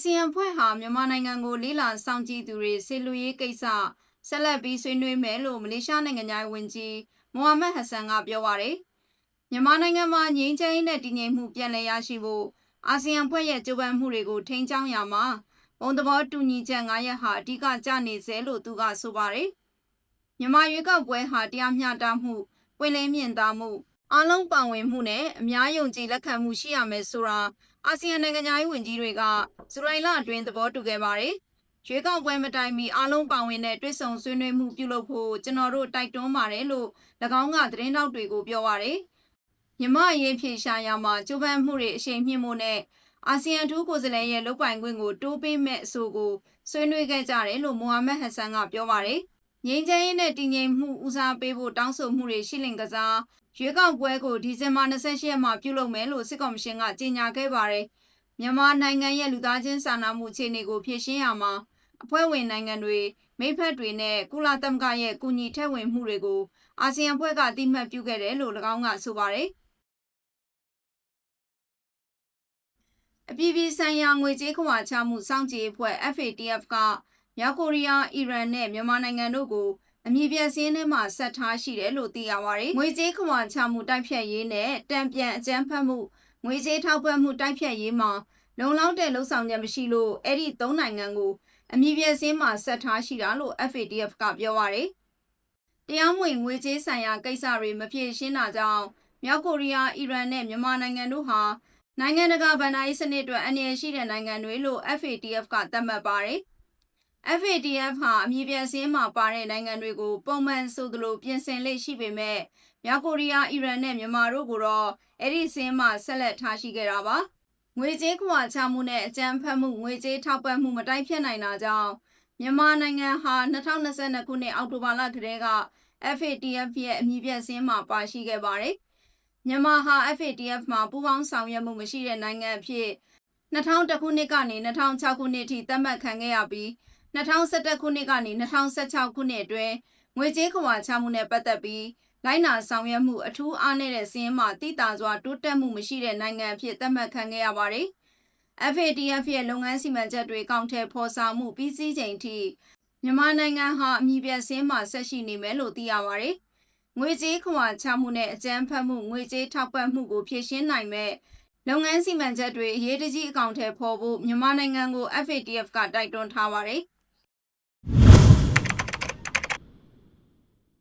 ဆီယံဖွဲ့ဟာမြန်မာနိုင်ငံကိုလေးလာစောင့်ကြည့်သူတွေဆေလူရေးကိစ္စဆက်လက်ပြီးဆွေးနွေးမယ်လို့မလေးရှားနိုင်ငံသားဝန်ကြီးမိုဟာမက်ဟက်ဆန်ကပြောပါတယ်။မြန်မာနိုင်ငံမှာငြိမ်းချမ်းရေးနဲ့တည်ငြိမ်မှုပြန်လည်ရရှိဖို့အာဆီယံဖွဲ့ရဲ့ကြိုးပမ်းမှုတွေကိုထိန်းချောင်းရမှာဘုံသဘောတူညီချက်9ရပ်ဟာအဓိကကျနေစေလို့သူကဆိုပါတယ်။မြန်မာရွေးကောက်ပွဲဟာတရားမျှတမှုပွင့်လင်းမြင့်သားမှု အလုံးပါဝင်မှုနဲ့အများယုံကြည်လက်ခံမှုရှိရမယ်ဆိုတာအာဆီယံနိုင်ငံသားရေးဝန်ကြီးတွေကဇူလိုင်လအတွင်းသဘောတူခဲ့ပါတယ်။ရွေးကောက်ပွဲမတိုင်မီအလုံးပါဝင်တဲ့တွစ်ဆုံဆွေးနွေးမှုပြုလုပ်ဖို့ကျွန်တော်တို့တိုက်တွန်းပါတယ်လို့၎င်းကသတင်းတောက်တွေကိုပြောပါတယ်။မြမအရေးဖြေရှာရမှာကျိုးပန်းမှုတွေအရှိန်မြင့်မှုနဲ့အာဆီယံထူးကိုယ်စားလှယ်ရဲ့လုပ်ပိုင်ခွင့်ကိုတိုးပေးမဲ့အဆိုကိုဆွေးနွေးခဲ့ကြတယ်လို့မိုဟာမက်ဟက်ဆန်ကပြောပါတယ်။ ငြိမ်းချမ်းရေးနဲ့တည်ငြိမ်မှုဦးစားပေးဖို့တောင်းဆိုမှုတွေရှိလင်ကစားရွေးကောက်ပွဲကိုဒီဇင်ဘာ28ရက်မှာပြုလုပ်မယ်လို့စစ်ကော်မရှင်ကကြေညာခဲ့ပါတယ်။မြန်မာနိုင်ငံရဲ့လူသားချင်းစာနာမှုအခြေအနေကိုဖြေရှင်းရမှာအဖွဲ့ဝင်နိုင်ငံတွေမိဖက်တွေနဲ့ကုလသမဂ္ဂရဲ့ကူညီထည့်ဝင်မှုတွေကိုအာဆီယံဖွဲ့ကအတိမတ်ပြုခဲ့တယ်လို့၎င်းကဆိုပါတယ်။အပြည်ပြည်ဆိုင်ရာငွေကြေးခွာချမှုစောင့်ကြည့်အဖွဲ့ FATF က မြောက်ကိုရီးယား၊အီရန်နဲ့မြန်မာနိုင်ငံတို့ကိုအမည်ပြစင်းထဲမှာဆက်ထားရှိတယ်လို့သိရပါတယ်။ငွေကြေးခွာချမှုတိုက်ဖြတ်ရေးနဲ့တံပြန်အကြမ်းဖက်မှုငွေကြေးထောက်ပံ့မှုတိုက်ဖြတ်ရေးမှာလုံလောက်တဲ့လှုပ်ဆောင်ချက်မရှိလို့အဲ့ဒီသုံးနိုင်ငံကိုအမည်ပြစင်းမှာဆက်ထားရှိတာလို့ FATF ကပြောပါတယ်။တရားမဝင်ငွေကြေးဆိုင်ရာကိစ္စတွေမဖြေရှင်းတာကြောင့်မြောက်ကိုရီးယား၊အီရန်နဲ့မြန်မာနိုင်ငံတို့ဟာနိုင်ငံတကာဗန်ဒါရေးစနစ်အတွက်အနေရရှိတဲ့နိုင်ငံတွေလို့ FATF ကသတ်မှတ်ပါတယ်။ FATF ဟာအမည်ပြစင်းမှာပါတဲ့နိုင်ငံတွေကိုပုံမှန်ဆိုသလိုပြင်ဆင်လေ့ရှိပေမဲ့မြောက်ကိုရီးယား၊အီရန်နဲ့မြန်မာတို့ကိုတော့အဲ့ဒီစင်းမှာဆက်လက်ထားရှိခဲ့တာပါ။ငွေကြေးခွာချမှုနဲ့အကြမ်းဖက်မှုငွေကြေးထောက်ပံ့မှုမတိုက်ဖြတ်နိုင်တာကြောင့်မြန်မာနိုင်ငံဟာ2022ခုနှစ်အောက်တိုဘာလကတည်းက FATF ရဲ့အမည်ပြစင်းမှာပါရှိခဲ့ပါတယ်။မြန်မာဟာ FATF မှာပူးပေါင်းဆောင်ရွက်မှုမရှိတဲ့နိုင်ငံအဖြစ်2001ခုနှစ်ကနေ2006ခုနှစ်အထိသတ်မှတ်ခံခဲ့ရပြီး 2011ခုနှစ်ကနေ2016ခုနှစ်အတွင်းငွေကြေးခွာချမှုနဲ့ပတ်သက်ပြီးလိုက်နာဆောင်ရွက်မှုအထူးအားနည်းတဲ့စင်းမှာတည်တာစွာတိုးတက်မှုမရှိတဲ့နိုင်ငံအဖြစ်သတ်မှတ်ခံခဲ့ရပါတယ်။ FATF ရဲ့လုပ်ငန်းစီမံချက်တွေကောင်းထည်ဖော်ဆောင်မှုပြီးစီးချိန်ထိမြန်မာနိုင်ငံဟာအမည်ပြစင်းမှာဆက်ရှိနေမယ်လို့သိရပါတယ်။ငွေကြေးခွာချမှုနဲ့အကြမ်းဖက်မှုငွေကြေးထောက်ပံ့မှုကိုဖြည့်ရှင်းနိုင်မဲ့လုပ်ငန်းစီမံချက်တွေအရေးတကြီးအကောင့်ထဲပေါ်ဖို့မြန်မာနိုင်ငံကို FATF ကတိုက်တွန်းထားပါတယ်။